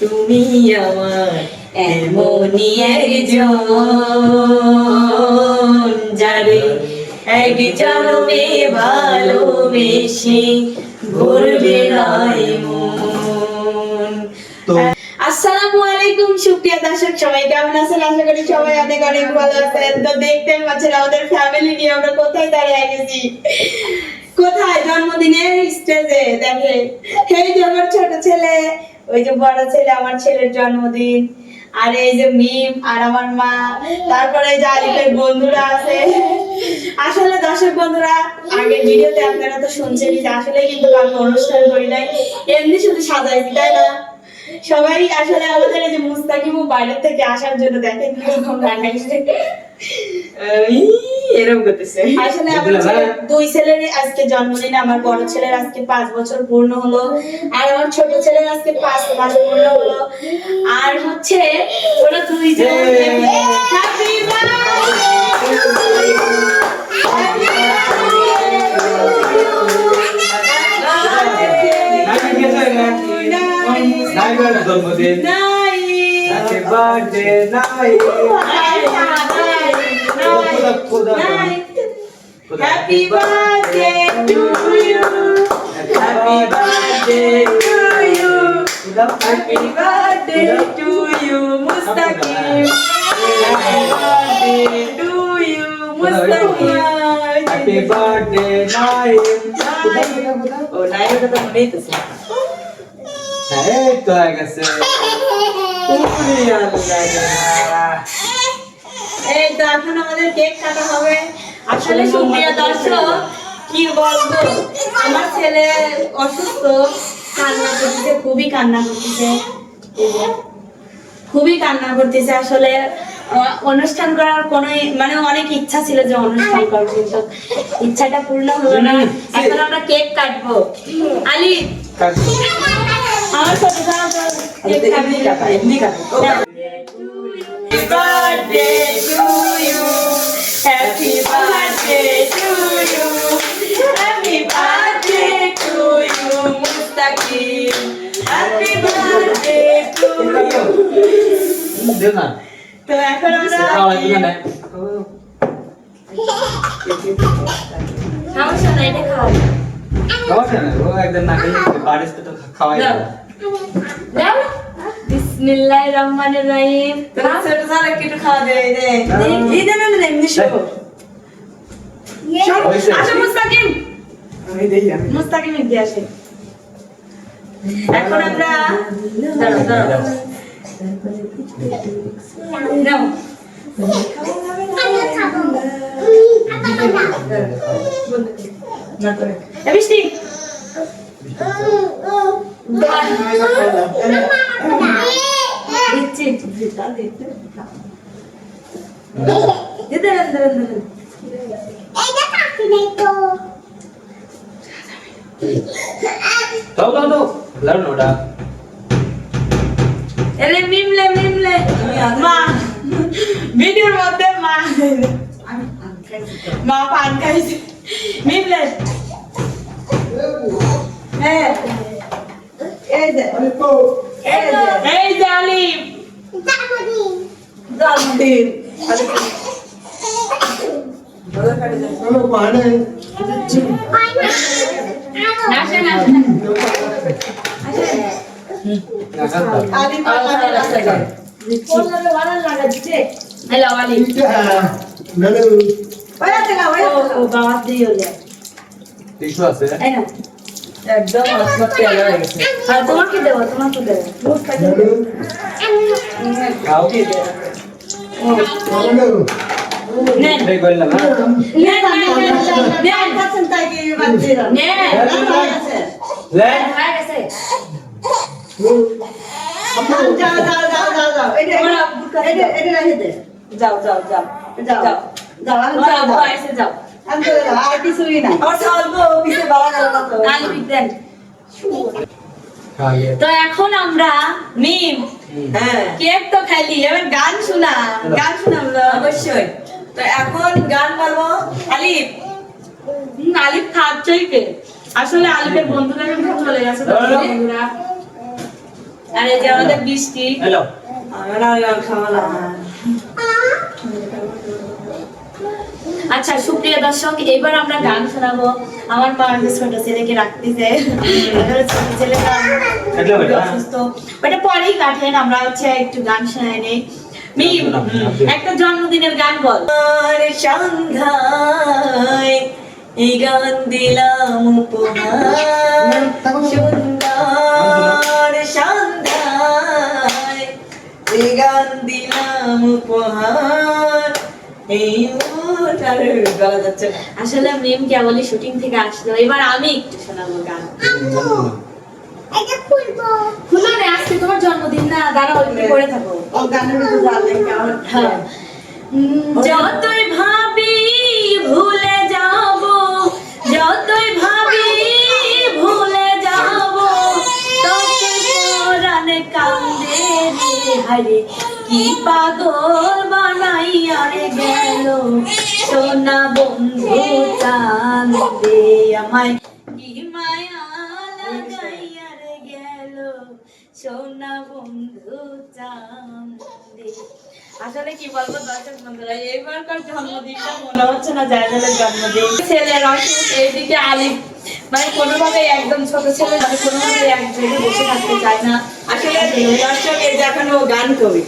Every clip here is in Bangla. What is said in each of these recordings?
তুমি আমার এমনই একজন যারে এক জন্মে ভালোবেসে ভরবে নাই মন আলাইকুম, সুপ্রিয় সবাই কেমন আছেন? আশা করি সবাই অনেক অনেক ভালো আছেন। তো দেখতে পাচ্ছেন আমাদের ফ্যামিলি নিয়ে আমরা কোথায় দাঁড়িয়ে গেছি কোথায়? জন্মদিনের স্টেজে দেখে এই যে আমার ছোট ছেলে, ওই যে বড় ছেলে, আমার ছেলের জন্মদিন। আর এই যে মিম আর আমার মা, তারপরে যে আলিফের বন্ধুরা আছে। আসলে দর্শক বন্ধুরা, আগের ভিডিওতে আপনারা তো শুনছেনই যে আসলে কিন্তু আমি অনুষ্ঠান করি নাই। এমনি শুধু সাজাইছি, তাই না? সবাই আসলে আমাদের এই যে মুস্তাকিমও বাইরে থেকে আসার জন্য দেখেন কীরকম এরকম করতেছে। আসলে আমার দুই ছেলের আজকে জন্মদিন আমার বড় ছেলের আজকে পাঁচ বছর পূর্ণ হলো আর আমার ছোট ছেলের আজকে পাঁচ মাস পূর্ণ হলো। আর হচ্ছে ওরা নাইবার জন্মদিন হ্যাপি বার্থডে নাই খোদা খোদা Happy birthday to you. Happy birthday to you. Happy birthday to you, Mustaqim. Happy birthday to you, Mustaqim. Happy birthday নাই ও নাইয়ের কথা মনেই তো ছিল। এই তো হয়ে গেছে এই তো এখন আমাদের কেক কাটা হবে। আসলে সুপ্রিয়া দর্শক কি বলব? আমার ছেলে অসুস্থ কান্না করতেছে খুবই কান্না করতেছে। খুবই কান্না করতেছে আসলে অনুষ্ঠান করার কোনো মানে অনেক ইচ্ছা ছিল যে অনুষ্ঠান করব কিন্তু ইচ্ছাটা পূর্ণ হলো না। এখন আমরা কেক কাটবো। আলি আমার কেক এমনি কাটা, এমনি কাটা। birthday to you. Happy birthday to you. Happy birthday to you, Mustaqim. Happy birthday to you. দেও না তো এখন আমরা সমস্যা নাই এটা খাওয়া যায় না ও একদম না খেলে বাড়িতে তো খাওয়াই দাও। বিসমিল্লাহির রহমানির রহিম তোরা ছোট ছেলে একটু খাওয়া দে, দে। এই দে, না, না, এমনি শোবো। হয়েছে মুস্তাকিম আমি দেই, আমি। মুস্তাকিম এগিয়ে আসে এখন আমরা দাঁড়াও দাঁড়াও নাও না করে। এ বৃষ্টি দাও দাও দাও লাও না ওটা এলে মিমলে মিমলে মা ভিডিওর মধ্যে মা মা পান খাইছে মিমলে হ্যাঁ। এই দে, এই দে। এই জালিম। হ্যালো আলি ওয়া থেকে, ওয়া ও থেকে। ও বাবা দিয়ে টিস্যু আছে একদম আত্মা পেয়ালা হয়ে গেছে। আর তোমার কি দেবো তোমার কি দেবো নেন কি বাদ নেন লে হয়ে গেছে যাও, যাও, যাও, যাও, যাও। রেখে দে। যাও, যাও, যাও। যাও, যাও। যাও, যাও। আমি আর কিছুই। আমার বাবা গেল না তো। আলু দেন তো এখন আমরা মিম হ্যাঁ, কেক তো খাইলি এবার গান শোনা গান শোনাবো। অবশ্যই। তো এখন গান গাবো আলিফ। আলিফ খাচ্ছই কে? আসলে আলিফের বন্ধুরা কিন্তু চলে গেছে বন্ধুরা। আর এই যে আমাদের বৃষ্টি। হ্যালো। আচ্ছা সুপ্রিয় দর্শক এবার আমরা গান শোনাবো। আমার মা আর ছোট ছেলেকে রাখতেছে। ছোট ছেলেটা অসুস্থ। ওটা পরেই কাটেন আমরা হচ্ছে একটু গান শোনাই নেই। একটা জন্মদিনের গান বল। সন্ধ্যায় এই গান দিলাম উপহার। সুন্দর সন্ধ্যায় এই গান দিলাম উপহার এই ওটার গলা যাচ্ছে না। আসলে মিম কেবলই শুটিং থেকে আসলো? এবার আমি একটু শোনাবো গান। খুলো না আজকে তোমার জন্মদিন না দাঁড়াও একটু পড়ে থাকো। ও গানের মধ্যে জানলে কেমন হ্যাঁ। উম, যতই ভাবি ভুলে যাব যতই ভাবি ভুলে যাব তোকে পরানে কান্দে হারে পাগল বানাইয়া গেল? সোনা বন্ধু চাঁদে আমায় কি মায়া লাগাইয়া রে গেল? সোনা বন্ধু আসলে কি বলব দর্শক বন্ধুরা, এবারকার জন্মদিনটা মনে হচ্ছে না জন্মদিন। ছেলের অসুখ এইদিকে আলিফ মানে কোনোভাবে একদম ছোট ছেলে মানে কোনোভাবে এক জায়গায় বসে থাকতে চায় না। আসলে দর্শক, এই যে এখন ও গান কবি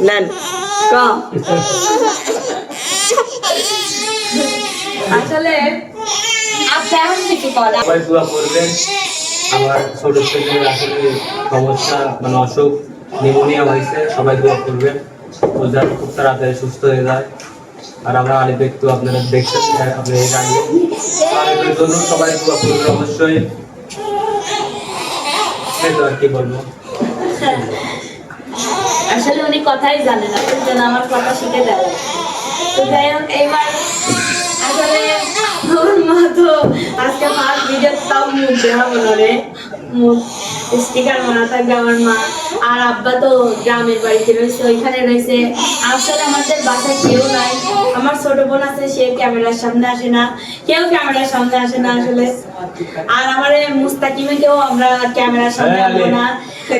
নেন। আসলে সবাই দোয়া করবেন। আমার ছোট ছেলের আসলে সমস্যা মানে অসুখ নিউমোনিয়া হয়েছে সবাই দোয়া করবেন। ও যেন খুব তাড়াতাড়ি সুস্থ হয়ে যায়। আর আমরা আলিপ একটু আপনারা হ্যাঁ, আপনি এই গানে আলিপের জন্য সবাই দোয়া করবেন অবশ্যই। আর কি বলব। আসলে উনি কথাই জানে না যেন আমার কথা শিখে দেয়। তো যাই হোক, এইবার আসলে আমার মা তো আজকে ফার্স্ট ভিডিও তাও মুখ দেওয়া বলো রে। মুখ স্টিকার মারা থাকবে আমার মা। আর আব্বা তো গ্রামের বাড়িতে রয়েছে ওইখানে রয়েছে। আসলে আমাদের বাসায় কেউ নাই। আমার ছোট বোন আছে সে ক্যামেরার সামনে আসে না। কেউ ক্যামেরার সামনে আসে না আসলে। আর আমার এই মুস্তাকিমেকেও আমরা ক্যামেরার সামনে হ্যাঁ, আনব না।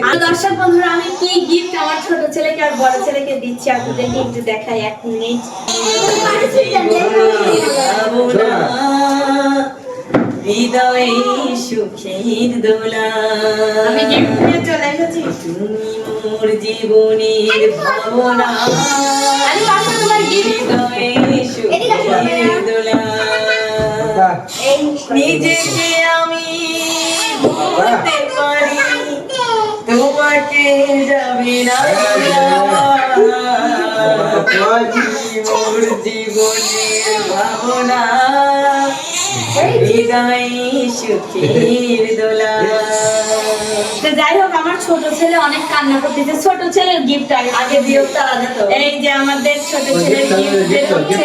আর দর্শক বন্ধুরা আমি কি গিফট আমার ছোট ছেলেকে আর বড় ছেলেকে দিচ্ছি আপনাদেরকে একটু দেখাই এক মিনিট। হৃদয়ে সুখের দোলা। আমি চলে এসেছি? তুমি মোর জীবনের ভাবনা। হৃদয়ে সুখের দোলা। নিজেকে আমি ভুলতে পারি। তোমাকে যাবে না মোর জীবনের ভাবনা। হৃদয়ে সুখের দোলা তো যাই হোক আমার ছোট ছেলে অনেক কান্না করতেছে। ছোট ছেলের গিফট আগে আগে দিও তারা এই যে আমাদের ছোট ছেলের গিফট হচ্ছে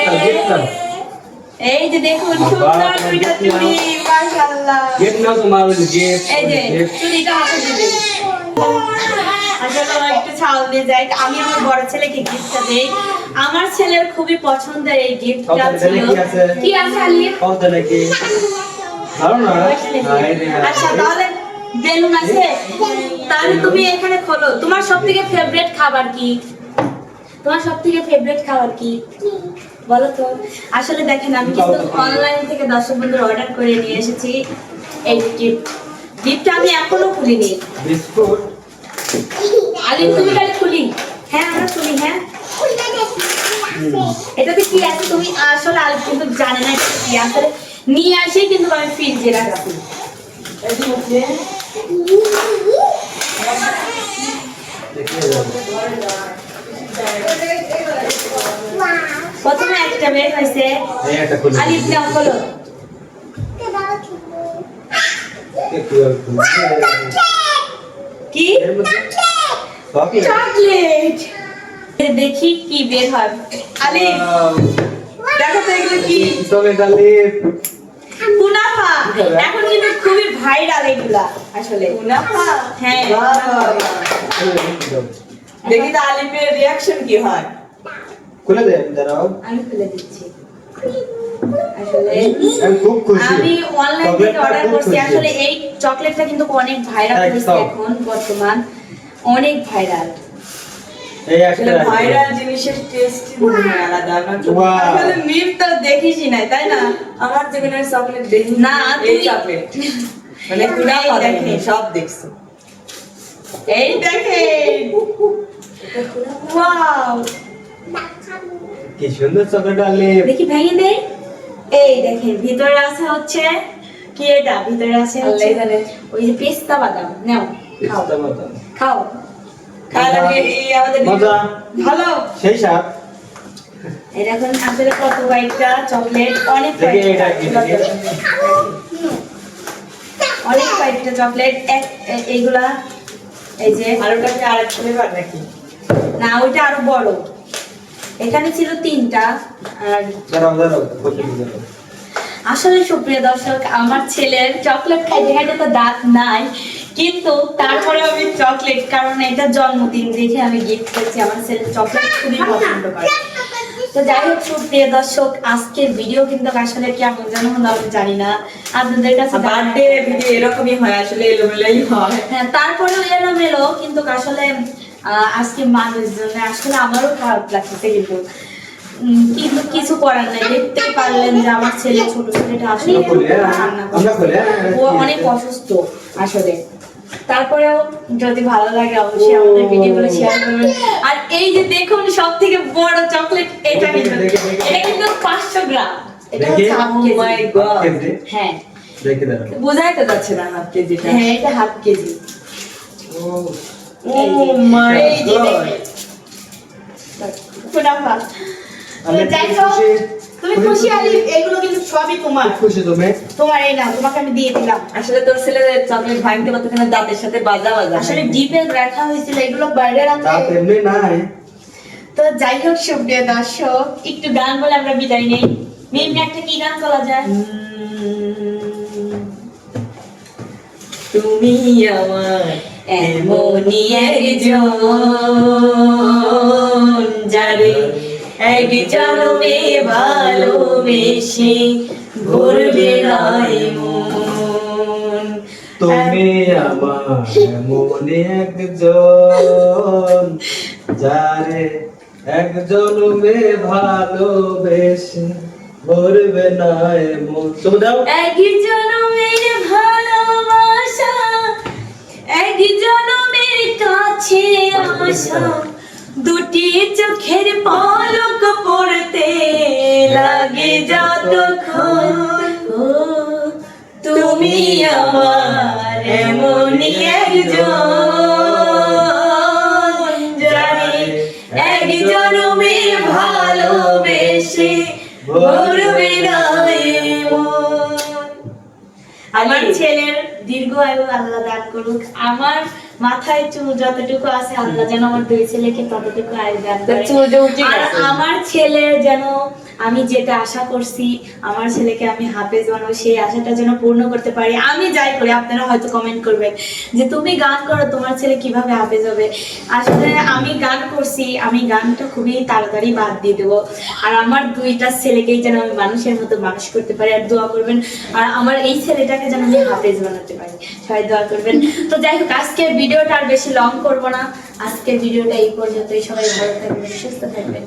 এই যে দেখুন সুন্দর দুইটা চুড়ি মাশাআল্লাহ। গেট নাও তোমার গেট এই যে চুড়িটা হাতে দিবে। আসলে একটু ছাল দিয়ে যায়। আমি আমার বড় ছেলেকে গিফটটা দেই। আমার ছেলের খুবই পছন্দের এই গিফটটা ছিল। কি আছে? কি কত নাকি। আচ্ছা তাহলে বেলুন আছে? তাহলে তুমি এখানে খোলো। তোমার সব থেকে ফেভারিট খাবার কি? তোমার সব থেকে ফেভারিট খাবার কি? বলো তো। আসলে দেখেন আমি কিন্তু অনলাইন থেকে দর্শক বন্ধুর অর্ডার করে নিয়ে এসেছি এই গিফট গিফটটা আমি এখনও খুলিনি। বিস্কুট? আলিম তুমি তাহলে খুলি। হ্যাঁ আমরা খুলি হ্যাঁ। এটাতে কি আছে? তুমি আসলে আলিম কিন্তু জানে না কি আসলে নিয়ে আসি কিন্তু আমি ফ্রিজে প্রথমে একটা বের হয়েছে। এই একটা খুলে আলিফ নাও খোলো একটু একটু কি? চকলেট! দেখি কি বের হয়। আলিফ দেখো তো এগুলো কি? চকলেট আলিপ মুনাফা। এখন কিন্তু খুবই ভাইরাল এগুলা আসলে। মুনাফা? হ্যাঁ দেখি তো আলিফের রিয়াকশন কি হয়। খুলে দে দাঁড়াও। আমি খুলে দিচ্ছি। আমি খুব খুশি। আমি অনলাইন থেকে অর্ডার করছি। আসলে এই চকলেটটা কিন্তু অনেক ভাইরাল হয়েছে এখন বর্তমান। অনেক ভাইরাল এই আসলে ভাইরাল জিনিসের টেস্ট মনে আলাদা। আমার তো- মিম তো দেখিসই নাই তাই না? আমার জীবনের চকলেট দেখি। না, এই চকলেট মানে দেখে। সব দেখছ। এই দেখে ওয়াও কি সুন্দর চকলেট আনলে দেখি ভেঙে দে এই দেখেন ভিতরে আছে হচ্ছে কি এটা? ভিতরে আছে হচ্ছে ওই যে পেস্তা বাদাম। নাও খাও। পিস্তা বাদাম। খাও। এই আমাদের মজা। ভালো। সেই সাপ দেখুন আসলে কত কয়েকটা চকলেট অনেক দেখি এটা কি অনেক কয়েকটা চকলেট এক এইগুলা এই যে। আর ওটাকে আরেক ফ্লেভার নাকি না ওইটা আরও বড়। এখানে ছিল তিনটা আর আসলে সুপ্রিয় দর্শক আমার ছেলের চকলেট খাইতে খাইতে তো দাঁত নাই কিন্তু তারপরে আমি চকলেট কারণ এটা জন্মদিন দেখে আমি গিফট করছি। আমার ছেলে চকলেট খুবই পছন্দ করে। তো যাই হোক সুপ্রিয় দর্শক আজকের ভিডিও কিন্তু আসলে কেমন যেন হলো আমি জানি না। আপনাদের কাছে বার্থডে ভিডিও এরকমই হয় আসলে এলোমেলোই হয়। হ্যাঁ তারপরেও এলোমেলো কিন্তু আসলে আহ, আজকে মানুষজন আসলে আমারও খারাপ লাগতেছে কিন্তু কিন্তু কিছু করার নাই। দেখতে পারলেন যে আমার ছেলে ছোট ছেলেটা আসলে হ্যাঁ? হ্যাঁ? ও অনেক অসুস্থ আসলে। তারপরেও যদি ভালো লাগে অবশ্যই আমাদের ভিডিওগুলো শেয়ার করবেন। আর এই যে দেখুন সব থেকে বড় চকলেট এটা কিন্তু। এটা কিন্তু পাঁচশো গ্রাম। এটা Oh কেজি? হ্যাঁ। বোঝাই তো যাচ্ছে না হাফ কেজিটা। হ্যাঁ এটা হাফ কেজি। ও Oh my God. আমি খুশি। তুমি খুশি খুশি। এগুলো কিন্তু সবই তোমার। খুশি তুমি। তোমার এই না তোমাকে আমি দিয়ে দিলাম। আসলে তোর ছেলে চকলেট ভাঙতে কতক্ষণ দাঁতের সাথে বাজা বাজা। আসলে ডিপে রাখা হয়েছিল এগুলো বাইরে রাত রাখা এমনি নাই। তো যাই হোক সুপ্রিয় দর্শক একটু গান বলে আমরা বিদায় নেই। মেম একটা কি গান বলা যায়? তুমি আমার এমনই একজন যারে এক জন্মে ভালোবেসে ভরবে নাই মন। তুমি আমার মনে একজন যারে একজন মে ভালোবেসে ভরবে না এমন তুমি দাও। এক জনমের এক জনমের কাছে আসা, দুটি চোখের পলক পড়তে লাগে তুমি আমার এমনই একজন জানি এক ভালোবেসে ভরবে আল্লাহ দান করুক। আমার মাথায় চুল যতটুকু আছে আল্লাহ যেন আমার দুই ছেলেকে ততটুকু আয় দান করে আর আমার ছেলে যেন আমি যেটা আশা করছি, আমার ছেলেকে আমি হাফেজ বানাবো, সেই আশাটা যেন পূর্ণ করতে পারি। আমি যাই করি, আপনারা হয়তো কমেন্ট করবেন যে, তুমি গান করো, তোমার ছেলে কীভাবে হাফেজ হবে? আসলে আমি গান করছি, আমি গানটা খুবই তাড়াতাড়ি বাদ দিয়ে দেবো। আর আমার দুইটা ছেলেকেই যেন আমি মানুষের মতো মানুষ করতে পারি, আর দোয়া করবেন, আর আমার এই ছেলেটাকে যেন আমি হাফেজ বানাতে পারি। সবাই দোয়া করবেন। তো যাই হোক, আজকের ভিডিওটা আর বেশি লং করব না। আজকের ভিডিওটা এই পর্যন্তই। সবাই ভালো থাকবেন, সুস্থ থাকবেন।